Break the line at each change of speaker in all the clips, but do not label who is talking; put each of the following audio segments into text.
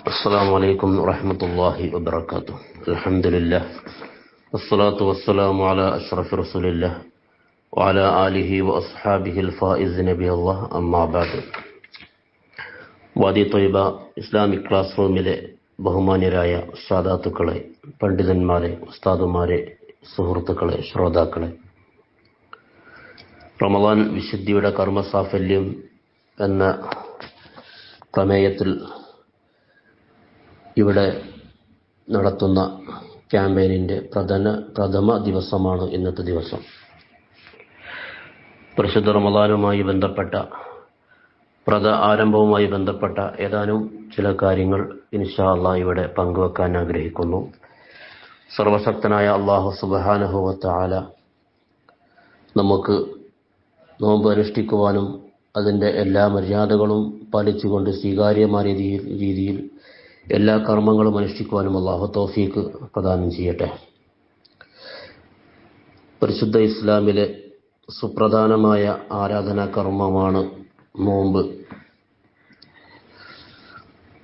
السلام عليكم ورحمة الله وبركاته الحمد لله والصلاة والسلام على أشرف رسول الله وعلى آله وأصحابه الفائز نبي الله أما بعد വാദി Taiba Islamic class റൂമിലെ ബഹുമാന്യരായ സാദാത്തുക്കളെ പണ്ഡിതന്മാരെ ഉസ്താദുമാരെ സുഹൃത്തുക്കളെ ശ്രോതാക്കളെ റമദാൻ വിശുദ്ധിയുടെ കർമ്മസാഫല്യം എന്ന പ്രമേയത്തിൽ ഇവിടെ നടത്തുന്ന ക്യാമ്പയിനിന്റെ പ്രധാന പ്രഥമ ദിവസമാണ് ഇന്നത്തെ ദിവസം. പരിശുദ്ധ റമദാനുമായി ബന്ധപ്പെട്ട പ്രഥ ആരംഭവുമായി ബന്ധപ്പെട്ട ഏതാനും ചില കാര്യങ്ങൾ ഇൻഷാ അള്ളാഹ് ഇവിടെ പങ്കുവെക്കാൻ ആഗ്രഹിക്കുന്നു. സർവശക്തനായ അള്ളാഹു സുബാനഹുവത്ത ആല നമുക്ക് നോമ്പ് അനുഷ്ഠിക്കുവാനും അതിന്റെ എല്ലാ മര്യാദകളും പാലിച്ചുകൊണ്ട് സ്വീകാര്യമായ രീതിയിൽ രീതിയിൽ എല്ലാ കർമ്മങ്ങളും അനുഷ്ഠിക്കുവാനും അള്ളാഹു തോഫീക്ക് പ്രദാനം ചെയ്യട്ടെ. പരിശുദ്ധ ഇസ്ലാമിലെ സുപ്രധാനമായ ആരാധനാ കർമ്മമാണ് നോമ്പ്.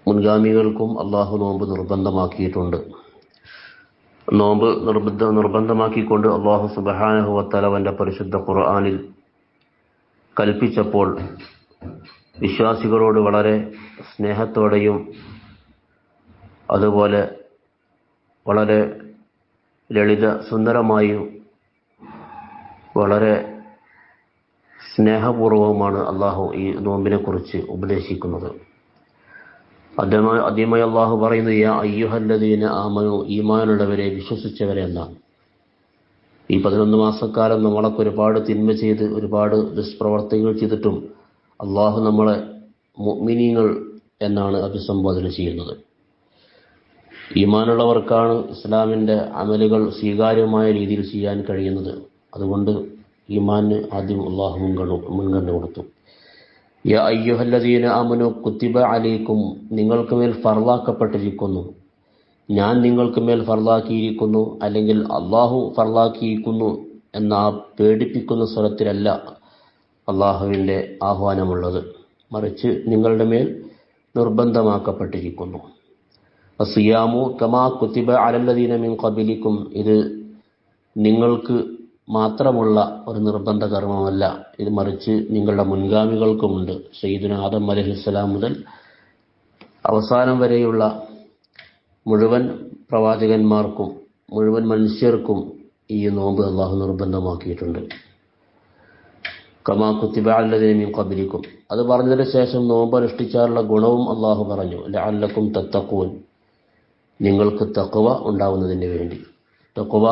മുൻഗാമികൾക്കും അള്ളാഹു നോമ്പ് നിർബന്ധമാക്കിയിട്ടുണ്ട്. നോമ്പ് നിർബന്ധ നിർബന്ധമാക്കിക്കൊണ്ട് അള്ളാഹു സുബഹാനഹുവത്തലവന്റെ പരിശുദ്ധ ഖുർആാനിൽ കൽപ്പിച്ചപ്പോൾ വിശ്വാസികളോട് വളരെ സ്നേഹത്തോടെയും അതുപോലെ വളരെ ലളിത സുന്ദരമായും വളരെ സ്നേഹപൂർവവുമാണ് അള്ളാഹു ഈ നോമ്പിനെ കുറിച്ച് ഉപദേശിക്കുന്നത്. അദ്ദേഹം ആദ്യമായി അള്ളാഹു പറയുന്നത് യാ അയ്യുഹല്ലദീന ആമനു ഈമാനുള്ളവരെ വിശ്വസിച്ചവരെ എന്നാണ് ഈ പതിനൊന്ന് മാസക്കാലം നമ്മളൊക്കെ ഒരുപാട് തിന്മ ചെയ്ത് ഒരുപാട് ദുഷ്പ്രവർത്തികൾ ചെയ്തിട്ടും അള്ളാഹു നമ്മളെ മുഅ്മിനീങ്ങൾ എന്നാണ് അഭിസംബോധന ചെയ്യുന്നത്. ഈമാനുള്ളവർക്കാണ് ഇസ്ലാമിന്റെ അമലുകൾ സ്വീകാര്യമായ രീതിയിൽ ചെയ്യാൻ കഴിയുന്നത്. അതുകൊണ്ട് ഈമാന് ആദ്യം അള്ളാഹു മുൻഗണ മുൻഗണന കൊടുത്തു. യാ അയ്യുഹല്ലദീന അമനു കുത്തിബ അലൈക്കും നിങ്ങൾക്ക് മേൽ ഫർലാക്കപ്പെട്ടിരിക്കുന്നു ഞാൻ നിങ്ങൾക്ക് മേൽ ഫർലാക്കിയിരിക്കുന്നു അല്ലെങ്കിൽ അള്ളാഹു ഫർലാക്കിയിരിക്കുന്നു എന്ന ആ പേടിപ്പിക്കുന്ന സ്വരത്തിലല്ല അള്ളാഹുവിന്റെ ആഹ്വാനമുള്ളത്. മറിച്ച് നിങ്ങളുടെ മേൽ നിർബന്ധമാക്കപ്പെട്ടിരിക്കുന്നു. അസിയാമു കമാ അലല്ലദീന മിൻ കബിലിക്കും ഇത് നിങ്ങൾക്ക് മാത്രമുള്ള ഒരു നിർബന്ധ കർമ്മമല്ല. ഇത് മറിച്ച് നിങ്ങളുടെ മുൻഗാമികൾക്കുമുണ്ട് സയ്യിദുന ആദം അലഹിസ്സലാം മുതൽ അവസാനം വരെയുള്ള മുഴുവൻ പ്രവാചകന്മാർക്കും മുഴുവൻ മനുഷ്യർക്കും ഈ നോമ്പ് അള്ളാഹു നിർബന്ധമാക്കിയിട്ടുണ്ട്. കമാ കുത്തിബ അല്ലതിനും കബിലിക്കും അത് പറഞ്ഞതിന് ശേഷം നോമ്പ് അനുഷ്ഠിച്ചാലുള്ള ഗുണവും അള്ളാഹു പറഞ്ഞു അല്ലക്കും തത്തക്കൂൻ നിങ്ങൾക്ക് തക്കുവ ഉണ്ടാവുന്നതിന് വേണ്ടി. തക്കുവ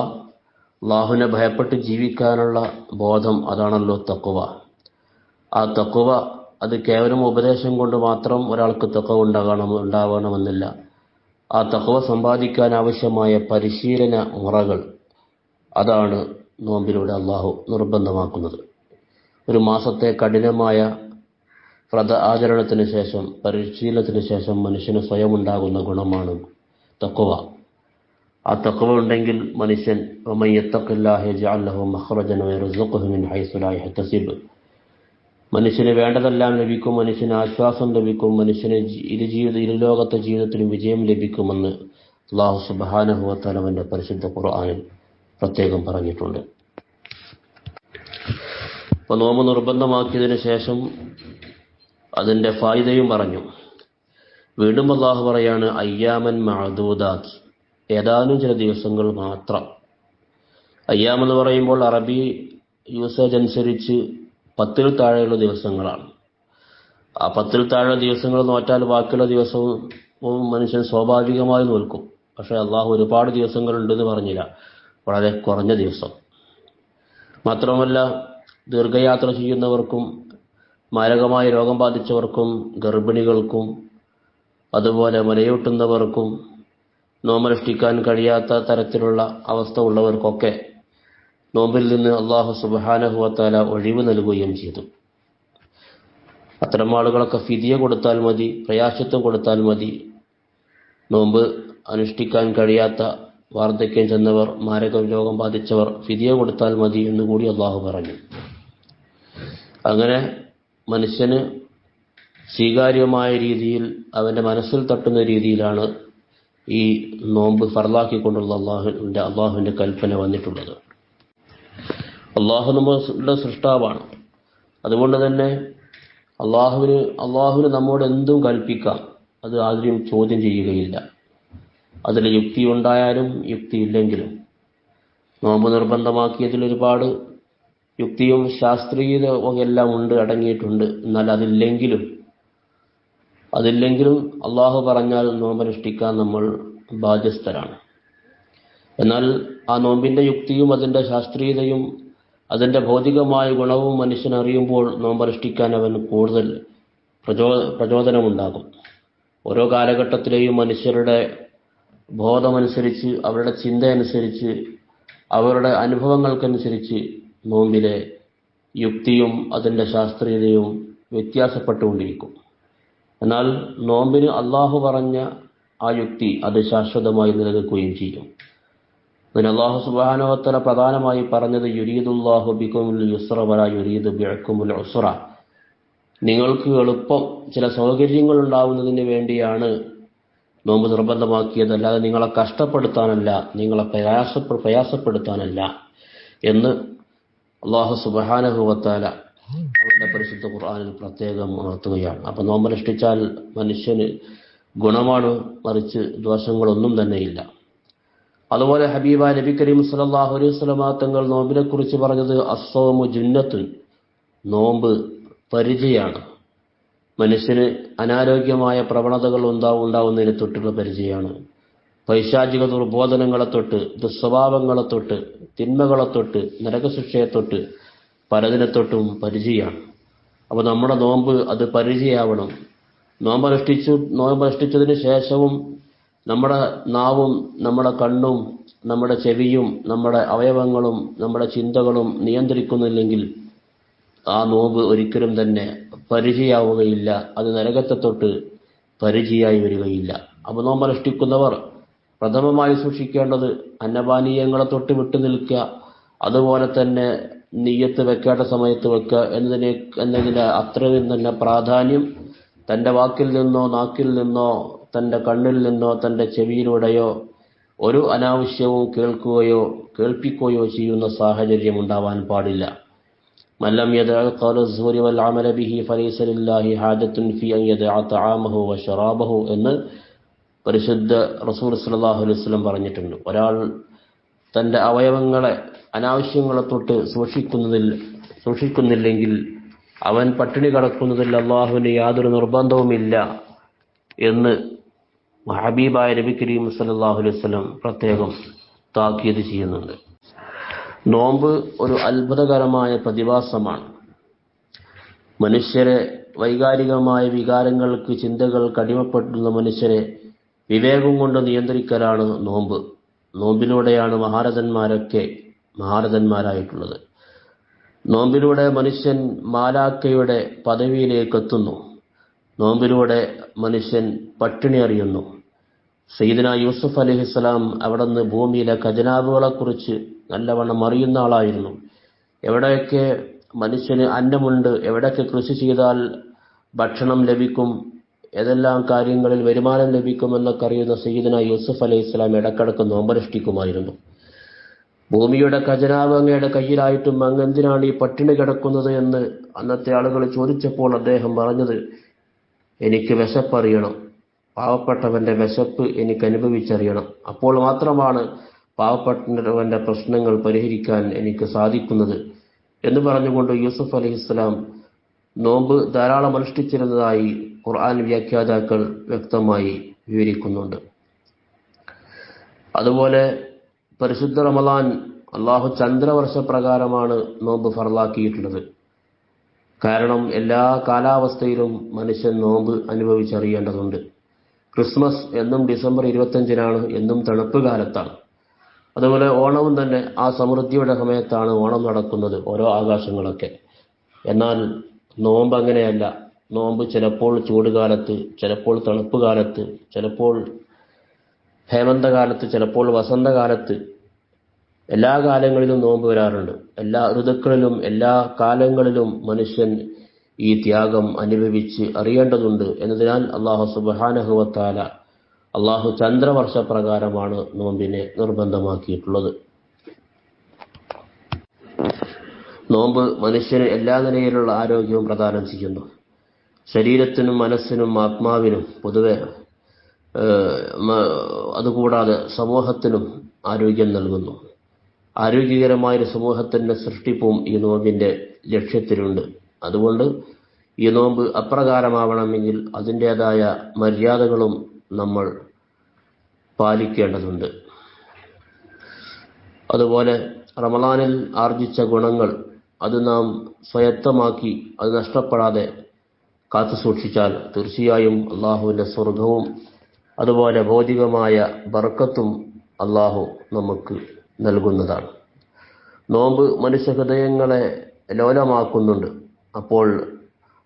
അള്ളാഹുവിനെ ഭയപ്പെട്ട് ജീവിക്കാനുള്ള ബോധം അതാണല്ലോ തക്കുവ ആ തക്കുവ അത് കേവലം ഉപദേശം കൊണ്ട് മാത്രം ഒരാൾക്ക് തക്കവ ഉണ്ടാകണം ഉണ്ടാവണമെന്നില്ല ആ തക്കവ സമ്പാദിക്കാൻ ആവശ്യമായ പരിശീലന മുറകൾ അതാണ് നോമ്പിലൂടെ അള്ളാഹു നിർബന്ധമാക്കുന്നത്. ഒരു മാസത്തെ കഠിനമായ വ്രത ആചരണത്തിന് ശേഷം പരിശീലനത്തിന് ശേഷം മനുഷ്യന് സ്വയം ഉണ്ടാകുന്ന ഗുണമാണ് തക്കുവ ആ തക്കുവ ഉണ്ടെങ്കിൽ മനുഷ്യൻ മനുഷ്യന് വേണ്ടതെല്ലാം ലഭിക്കും മനുഷ്യന് ആശ്വാസം ലഭിക്കും മനുഷ്യന് ഇരു ജീവിത ഇരുലോകത്തെ ജീവിതത്തിനും വിജയം ലഭിക്കുമെന്ന് അള്ളാഹു സുബാനഹുവത്തലവന്റെ പരിശുദ്ധ ഖുർആാനിൽ പ്രത്യേകം പറഞ്ഞിട്ടുണ്ട്. അപ്പോൾ നോമ്പ് നിർബന്ധമാക്കിയതിനു ശേഷം അതിന്റെ ഫായിദയും പറഞ്ഞു. വീണ്ടും അള്ളാഹു പറയാണ് അയ്യാമൻ മഹദൂദാത്ത് ഏതാനും ചില ദിവസങ്ങൾ മാത്രം. അയ്യാം എന്ന് പറയുമ്പോൾ അറബി യൂസേജ് അനുസരിച്ച് പത്തിൽ താഴെയുള്ള ദിവസങ്ങളാണ്. ആ പത്തിൽ താഴെ ദിവസങ്ങൾ നോറ്റാൽ ബാക്കിയുള്ള ദിവസവും മനുഷ്യൻ സ്വാഭാവികമായി നോൽക്കും. പക്ഷേ അള്ളാഹു ഒരുപാട് ദിവസങ്ങളുണ്ടെന്ന് പറഞ്ഞില്ല. വളരെ കുറഞ്ഞ ദിവസം. മാത്രമല്ല ദീർഘയാത്ര ചെയ്യുന്നവർക്കും മാരകമായ രോഗം ബാധിച്ചവർക്കും ഗർഭിണികൾക്കും അതുപോലെ മലയൂട്ടുന്നവർക്കും നോമനുഷ്ഠിക്കാൻ കഴിയാത്ത തരത്തിലുള്ള അവസ്ഥ ഉള്ളവർക്കൊക്കെ നോമ്പിൽ നിന്ന് അള്ളാഹു സുബാനഹുവത്താല ഒഴിവ് നൽകുകയും ചെയ്തു. അത്തരം ആളുകളൊക്കെ ഫിതിയ കൊടുത്താൽ മതി പ്രയാശത്വം കൊടുത്താൽ മതി. നോമ്പ് അനുഷ്ഠിക്കാൻ കഴിയാത്ത വാർദ്ധക്യം ചെന്നവർ മാരക രോഗം ബാധിച്ചവർ ഫിതിയ കൊടുത്താൽ മതി എന്നുകൂടി അള്ളാഹു പറഞ്ഞു. അങ്ങനെ മനുഷ്യന് സ്വീകാര്യമായ രീതിയിൽ അവന്റെ മനസ്സിൽ തട്ടുന്ന രീതിയിലാണ് ഈ നോമ്പ് ഫർലാക്കിക്കൊണ്ടുള്ള അള്ളാഹുവിന്റെ അള്ളാഹുവിന്റെ കൽപ്പന വന്നിട്ടുള്ളത്. അള്ളാഹു നമ്മുടെ സൃഷ്ടാവാണ്. അതുകൊണ്ട് തന്നെ അള്ളാഹുവിന് അള്ളാഹുവിന് നമ്മോട് എന്തും കൽപ്പിക്കാം അത് ആദ്യം ചോദ്യം ചെയ്യുകയില്ല. അതിൽ യുക്തി ഉണ്ടായാലും യുക്തി ഇല്ലെങ്കിലും. നോമ്പ് നിർബന്ധമാക്കിയതിൽ ഒരുപാട് യുക്തിയും ശാസ്ത്രീയതയും എല്ലാം ഉണ്ട് അടങ്ങിയിട്ടുണ്ട്. എന്നാൽ അതില്ലെങ്കിലും അതില്ലെങ്കിലും അള്ളാഹു പറഞ്ഞാൽ നോമ്പനുഷ്ഠിക്കാൻ നമ്മൾ ബാധ്യസ്ഥരാണ്. എന്നാൽ ആ നോമ്പിന്റെ യുക്തിയും അതിന്റെ ശാസ്ത്രീയതയും അതിന്റെ ഭൗതികമായ ഗുണവും മനുഷ്യൻ അറിയുമ്പോൾ നോമ്പനുഷ്ഠിക്കാൻ അവൻ കൂടുതൽ പ്രചോ പ്രചോദനമുണ്ടാകും. ഓരോ കാലഘട്ടത്തിലെയും മനുഷ്യരുടെ ബോധമനുസരിച്ച് അവരുടെ ചിന്തയനുസരിച്ച് അവരുടെ അനുഭവങ്ങൾക്കനുസരിച്ച് നോമ്പിലെ യുക്തിയും അതിന്റെ ശാസ്ത്രീയതയും വ്യത്യാസപ്പെട്ടുകൊണ്ടിരിക്കും. എന്നാൽ നോമ്പിന് അള്ളാഹു പറഞ്ഞ ആ യുക്തി അത് ശാശ്വതമായി നിലനിൽക്കുകയും ചെയ്യും. അതിന് അള്ളാഹു സുബാനോത്തര പ്രധാനമായി പറഞ്ഞത് യുരീദുല്ലാഹു ബിക്കുമുൽ ഉസ്ര നിങ്ങൾക്ക് എളുപ്പം ചില സൗകര്യങ്ങൾ ഉണ്ടാവുന്നതിന് വേണ്ടിയാണ് നോമ്പ് നിർബന്ധമാക്കിയത്. അല്ലാതെ നിങ്ങളെ കഷ്ടപ്പെടുത്താനല്ല നിങ്ങളെ പ്രയാസ പ്രയാസപ്പെടുത്താനല്ല എന്ന് അള്ളാഹു സുബാനഹുവത്താല അവരുടെ പരിശുദ്ധ ഖുർആാനിൽ പ്രത്യേകം ഉണർത്തുകയാണ്. അപ്പൊ നോമ്പനുഷ്ഠിച്ചാൽ മനുഷ്യന് ഗുണമാണ് മറിച്ച് ദോഷങ്ങളൊന്നും തന്നെയില്ല അതുപോലെ ഹബീബ നബി കരീം സല്ലല്ലാഹു അലൈഹി തങ്ങൾ നോമ്പിനെ കുറിച്ച് പറഞ്ഞത് അസോമു ജുന്നത്തുൻ നോമ്പ് പരിചയാണ്. മനുഷ്യന് അനാരോഗ്യമായ പ്രവണതകൾ ഉണ്ടാവും ഉണ്ടാവുന്നതിന് തൊട്ടുള്ള പരിചയമാണ് പൈശാചിക ദുർബോധനങ്ങളെ തൊട്ട് ദുസ്വഭാവങ്ങളെ തൊട്ട് തിന്മകളെ തൊട്ട് നരകശിക്ഷയെ തൊട്ട് പലതിനെ തൊട്ടും പരിചയമാണ്. അപ്പോൾ നമ്മുടെ നോമ്പ് അത് പരിചയമാവണം. നോമ്പ് നോമ്പനുഷ്ഠിച്ചതിന് ശേഷവും നമ്മുടെ നാവും നമ്മുടെ കണ്ണും നമ്മുടെ ചെവിയും നമ്മുടെ അവയവങ്ങളും നമ്മുടെ ചിന്തകളും നിയന്ത്രിക്കുന്നില്ലെങ്കിൽ ആ നോമ്പ് ഒരിക്കലും തന്നെ പരിചയാവുകയില്ല അത് നരകത്തെ തൊട്ട് പരിചയായി വരികയില്ല. അപ്പോൾ നോമ്പനുഷ്ഠിക്കുന്നവർ പ്രഥമമായി സൂക്ഷിക്കേണ്ടത് അന്നപാനീയങ്ങളെ തൊട്ട് വിട്ടു നിൽക്കുക. അതുപോലെ തന്നെ നീയത്ത് വെക്കേണ്ട സമയത്ത് വെക്കുക എന്നതിനെ എന്നതിന് അത്രയും തന്നെ പ്രാധാന്യം തന്റെ വാക്കിൽ നിന്നോ നാക്കിൽ നിന്നോ തന്റെ കണ്ണിൽ നിന്നോ തന്റെ ചെവിയിലൂടെയോ ഒരു അനാവശ്യവും കേൾക്കുകയോ കേൾപ്പിക്കുകയോ ചെയ്യുന്ന സാഹചര്യം ഉണ്ടാവാൻ പാടില്ല. മല്ലം യദൂരി വല്ലാമല ബിഹി ഫലീസലില്ലാഹി ഹാജത്തുൻ ഫി അയ്യദാമഹു വഷറാബഹു എന്ന് പരിശുദ്ധ റസൂൽ സലാഹു അലൈഹി സ്വലം പറഞ്ഞിട്ടുണ്ട്. ഒരാൾ തന്റെ അവയവങ്ങളെ അനാവശ്യങ്ങളെ തൊട്ട് സൂക്ഷിക്കുന്നതിൽ സൂക്ഷിക്കുന്നില്ലെങ്കിൽ അവൻ പട്ടിണി കടക്കുന്നതിൽ അള്ളാഹുവിന് യാതൊരു നിർബന്ധവുമില്ല എന്ന് ഹബീബായ നബി കരീം സല്ലല്ലാഹു അലൈഹി വസല്ലം പ്രത്യേകം താക്കീത് ചെയ്യുന്നുണ്ട്. നോമ്പ് ഒരു അത്ഭുതകരമായ പ്രതിഭാസമാണ്. മനുഷ്യരെ വൈകാരികമായ വികാരങ്ങൾക്ക് ചിന്തകൾ കടിമപ്പെടുന്ന മനുഷ്യരെ വിവേകം കൊണ്ട് നിയന്ത്രിക്കലാണ് നോമ്പ്. നോമ്പിലൂടെയാണ് മഹാരഥന്മാരൊക്കെ മഹാരഥന്മാരായിട്ടുള്ളത്. നോമ്പിലൂടെ മനുഷ്യൻ മാലാക്കയുടെ പദവിയിലേക്ക് എത്തുന്നു നോമ്പിലൂടെ മനുഷ്യൻ പട്ടിണി അറിയുന്നു. സയ്യിദിന യൂസുഫ് അലഹിസ്സലാം അവിടെ നിന്ന് ഭൂമിയിലെ ഖജനാവുകളെക്കുറിച്ച് നല്ലവണ്ണം അറിയുന്ന ആളായിരുന്നു. എവിടെയൊക്കെ മനുഷ്യന് അന്നമുണ്ട് എവിടെയൊക്കെ കൃഷി ചെയ്താൽ ഭക്ഷണം ലഭിക്കും ഏതെല്ലാം കാര്യങ്ങളിൽ വരുമാനം ലഭിക്കുമെന്നൊക്കെ അറിയുന്ന സയ്യിദന യൂസുഫ് അലൈഹി ഇസ്ലാം ഇടക്കിടക്ക് നോമ്പനുഷ്ഠിക്കുമായിരുന്നു. ഭൂമിയുടെ ഖജനാവ് അങ്ങയുടെ കയ്യിലായിട്ടും അങ്ങ് എന്തിനാണ് ഈ പട്ടിണി കിടക്കുന്നത് എന്ന് അന്നത്തെ ആളുകൾ ചോദിച്ചപ്പോൾ അദ്ദേഹം പറഞ്ഞത് എനിക്ക് വിശപ്പറിയണം പാവപ്പെട്ടവന്റെ വിശപ്പ് എനിക്ക് അനുഭവിച്ചറിയണം. അപ്പോൾ മാത്രമാണ് പാവപ്പെട്ടവന്റെ പ്രശ്നങ്ങൾ പരിഹരിക്കാൻ എനിക്ക് സാധിക്കുന്നത് എന്ന് പറഞ്ഞുകൊണ്ട് യൂസുഫ് അലഹിസ്സലാം നോമ്പ് ധാരാളം അനുഷ്ഠിച്ചിരുന്നതായി ഖുർആൻ വ്യാഖ്യാതാക്കൾ വ്യക്തമായി വിവരിക്കുന്നുണ്ട്. അതുപോലെ പരിശുദ്ധ റമലാൻ അള്ളാഹു ചന്ദ്രവർഷ പ്രകാരമാണ് നോമ്പ് ഫറലാക്കിയിട്ടുള്ളത് കാരണം എല്ലാ കാലാവസ്ഥയിലും മനുഷ്യൻ നോമ്പ് അനുഭവിച്ചറിയേണ്ടതുണ്ട്. ക്രിസ്മസ് എന്നും ഡിസംബർ ഇരുപത്തഞ്ചിനാണ് എന്നും തണുപ്പ് കാലത്താണ്. അതുപോലെ ഓണവും തന്നെ ആ സമൃദ്ധിയുടെ സമയത്താണ് ഓണം നടക്കുന്നത് ഓരോ ആകാശങ്ങളൊക്കെ. എന്നാൽ നോമ്പ് അങ്ങനെയല്ല നോമ്പ് ചിലപ്പോൾ ചൂടുകാലത്ത് ചിലപ്പോൾ തണുപ്പ് കാലത്ത് ചിലപ്പോൾ ഹേമന്തകാലത്ത് ചിലപ്പോൾ വസന്തകാലത്ത്. എല്ലാ കാലങ്ങളിലും നോമ്പ് വരാറുണ്ട്. എല്ലാ ഋതുക്കളിലും എല്ലാ കാലങ്ങളിലും മനുഷ്യൻ ഈ ത്യാഗം അനുഭവിച്ച് അറിയേണ്ടതുണ്ട് എന്നതിനാൽ അള്ളാഹു സുബാനഹുവത്താല അള്ളാഹു ചന്ദ്രവർഷ പ്രകാരമാണ് നോമ്പിനെ നിർബന്ധമാക്കിയിട്ടുള്ളത്. നോമ്പ് മനുഷ്യന് എല്ലാ നിലയിലുള്ള ആരോഗ്യവും പ്രദാനം ചെയ്യുന്നു. ശരീരത്തിനും മനസ്സിനും ആത്മാവിനും പൊതുവെ അതുകൂടാതെ സമൂഹത്തിനും ആരോഗ്യം നൽകുന്നു. ആരോഗ്യകരമായൊരു സമൂഹത്തിന്റെ സൃഷ്ടിപ്പും ഈ നോമ്പിന്റെ ലക്ഷ്യത്തിലുണ്ട്. അതുകൊണ്ട് ഈ നോമ്പ് അപ്രകാരമാവണമെങ്കിൽ അതിന്റേതായ മര്യാദകളും നമ്മൾ പാലിക്കേണ്ടതുണ്ട്. അതുപോലെ റമളാനിൽ ആർജിച്ച ഗുണങ്ങൾ അത് നാം സ്വയത്തമാക്കി അത് നഷ്ടപ്പെടാതെ കാത്തു സൂക്ഷിച്ചാൽ തീർച്ചയായും അള്ളാഹുവിന്റെ സ്വർഗവും അതുപോലെ ഭൗതികമായ ബർക്കത്തും അള്ളാഹു നമുക്ക് നൽകുന്നതാണ്. നോമ്പ് മനുഷ്യ ഹൃദയങ്ങളെ ലോലമാക്കുന്നുണ്ട്. അപ്പോൾ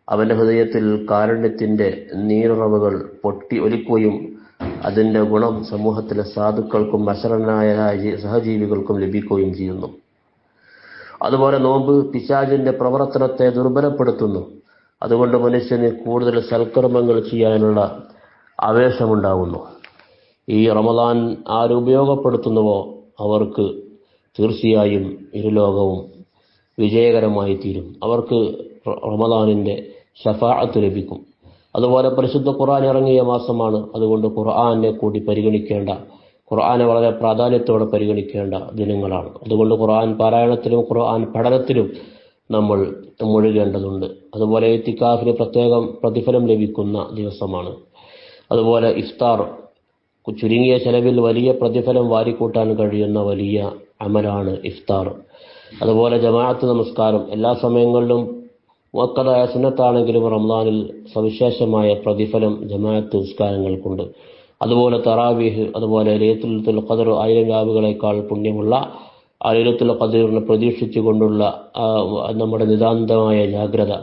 അവന്റെ ഹൃദയത്തിൽ കാരുണ്യത്തിന്റെ നീരുറവുകൾ പൊട്ടി ഒലിക്കുകയും അതിന്റെ ഗുണം സമൂഹത്തിലെ സാധുക്കൾക്കും അശരണായ സഹജീവികൾക്കും ലഭിക്കുകയും ചെയ്യുന്നു. അതുപോലെ നോമ്പ് പിശാചിന്റെ പ്രവർത്തനത്തെ ദുർബലപ്പെടുത്തുന്നു. അതുകൊണ്ട് മനുഷ്യന് കൂടുതൽ സൽക്കർമ്മങ്ങൾ ചെയ്യാനുള്ള ആവേശമുണ്ടാകുന്നു ഈ റമദാൻ ആരുപയോഗപ്പെടുത്തുന്നുവോ അവർക്ക് തീർച്ചയായും ഇരുലോകവും വിജയകരമായി തീരും. അവർക്ക് റമദാനിന്റെ ഷഫാഅത്ത് ലഭിക്കും. അതുപോലെ പരിശുദ്ധ ഖുർആൻ ഇറങ്ങിയ മാസമാണ്. അതുകൊണ്ട് ഖുർആനെ കൂടി പരിഗണിക്കേണ്ട ഖുർആനെ വളരെ പ്രാധാന്യത്തോടെ പരിഗണിക്കേണ്ട ദിനങ്ങളാണ്. അതുകൊണ്ട് ഖുർആൻ പാരായണത്തിലും ഖുർആൻ പഠനത്തിലും നമ്മൾ മുഴുകേണ്ടതുണ്ട്. അതുപോലെ ഇത്തിക്കാഫിന് പ്രത്യേകം പ്രതിഫലം ലഭിക്കുന്ന ദിവസമാണ്. അതുപോലെ ഇഫ്താർ ചുരുങ്ങിയ ചെലവിൽ വലിയ പ്രതിഫലം വാരിക്കൂട്ടാൻ കഴിയുന്ന വലിയ അമലാണ് ഇഫ്താർ. അതുപോലെ ജമാഅത്ത് നമസ്കാരം. എല്ലാ സമയങ്ങളിലും മുക്കതായ സുന്നത്താണെങ്കിലും റംസാനിൽ സവിശേഷമായ പ്രതിഫലം ജമാഅത്ത് നിസ്കാരങ്ങൾക്കുണ്ട്. അതുപോലെ തറാവീഹ് അതുപോലെ ലയത്തുൽ ഖദർ ആയിരം രാവുകളേക്കാൾ പുണ്യമുള്ള ആ ലൈലത്തുൽ ഖദറിനെ പ്രതീക്ഷിച്ചുകൊണ്ടുള്ള നമ്മുടെ നിതാന്തമായ ജാഗ്രത.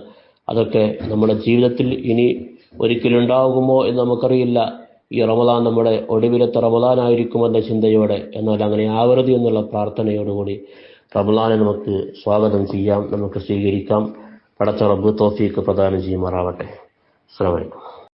അതൊക്കെ നമ്മുടെ ജീവിതത്തിൽ ഇനി ഒരിക്കലുണ്ടാകുമോ എന്ന് നമുക്കറിയില്ല. ഈ റമദാൻ നമ്മുടെ ഒടുവിലത്തെ റമദാനായിരിക്കുമെന്ന ചിന്തയോടെ എന്നാൽ അങ്ങനെ ആവരുത് എന്നുള്ള പ്രാർത്ഥനയോടുകൂടി റമദാനെ നമുക്ക് സ്വാഗതം ചെയ്യാം. നമുക്ക് സ്വീകരിക്കാം. പടച്ച റബ്ബ് തോഫീക്ക് പ്രദാനം ചെയ്യുമാറാവട്ടെ. അസ്സാം വലൈക്കും